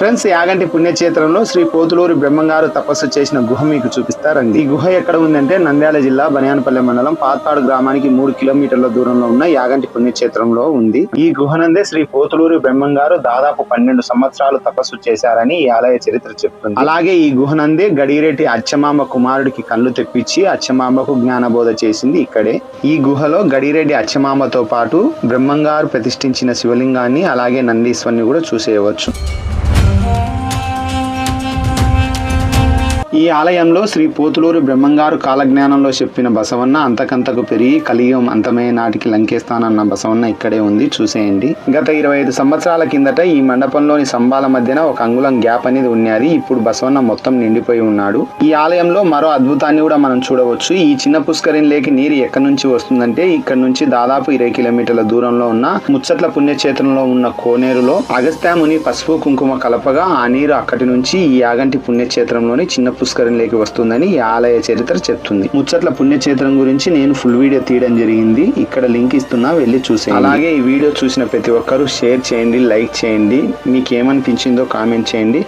Friends Yaganti పుణ్యక్షేత్రంలో శ్రీ పోతులూరి బ్రహ్మంగారు తపస్సు చేసిన గుహ మీకు చూపిస్తారండి. ఈ గుహ ఎక్కడ ఉందంటే నంద్యాల జిల్లా బనియానపల్లె మండలం పాత్పాడు గ్రామానికి మూడు కిలోమీటర్ల దూరంలో ఉన్న యాగంటి పుణ్యక్షేత్రంలో ఉంది. ఈ గుహనందే శ్రీ పోతులూరి బ్రహ్మంగారు దాదాపు పన్నెండు సంవత్సరాలు తపస్సు చేశారని ఈ ఆలయ చరిత్ర చెప్తుంది. అలాగే ఈ గుహనందే గడిరెడ్డి అచ్చమాంబ కుమారుడికి కళ్ళు తెప్పించి అచ్చమాంబకు జ్ఞానబోధ చేసింది ఇక్కడే. ఈ గుహలో గడిరెడ్డి అచ్చమాంబతో పాటు బ్రహ్మంగారు ప్రతిష్ఠించిన శివలింగాన్ని అలాగే నందీశ్వరిని కూడా చూసేయవచ్చు. ఈ ఆలయంలో శ్రీ పోతులూరు బ్రహ్మంగారు కాలజ్ఞానంలో చెప్పిన బసవన్న అంతకంతకు పెరిగి కలియుగం అంతమయ్యే నాటికి లంకేస్తానన్న బసవన్న ఇక్కడే ఉంది. చూసేయండి. గత ఇరవై ఐదు సంవత్సరాల కిందట ఈ మండపంలోని స్తంభాల మధ్యన ఒక అంగుళం గ్యాప్ అనేది ఉన్నది. ఇప్పుడు బసవన్న మొత్తం నిండిపోయి ఉన్నాడు. ఈ ఆలయంలో మరో అద్భుతాన్ని కూడా మనం చూడవచ్చు. ఈ చిన్న పుష్కరిణిలోకి నీరు ఎక్కడి నుంచి వస్తుందంటే ఇక్కడ నుంచి దాదాపు ఇరవై కిలోమీటర్ల దూరంలో ఉన్న ముచ్చట్ల పుణ్యక్షేత్రంలో ఉన్న కోనేరులో అగస్త్యాముని పసుపు కుంకుమ కలపగా ఆ నీరు అక్కడి నుంచి ఈ యాగంటి పుణ్యక్షేత్రంలోని చిన్న పుష్కరిణిలోకి వస్తుందని ఈ ఆలయ చరిత్ర చెప్తుంది. ముచ్చట్ల పుణ్యక్షేత్రం గురించి నేను ఫుల్ వీడియో తీయడం జరిగింది. ఇక్కడ లింక్ ఇస్తున్నా వెళ్ళి చూసే అలాగే ఈ వీడియో చూసిన ప్రతి ఒక్కరూ షేర్ చేయండి లైక్ చేయండి. మీకు ఏమనిపించిందో కామెంట్ చేయండి.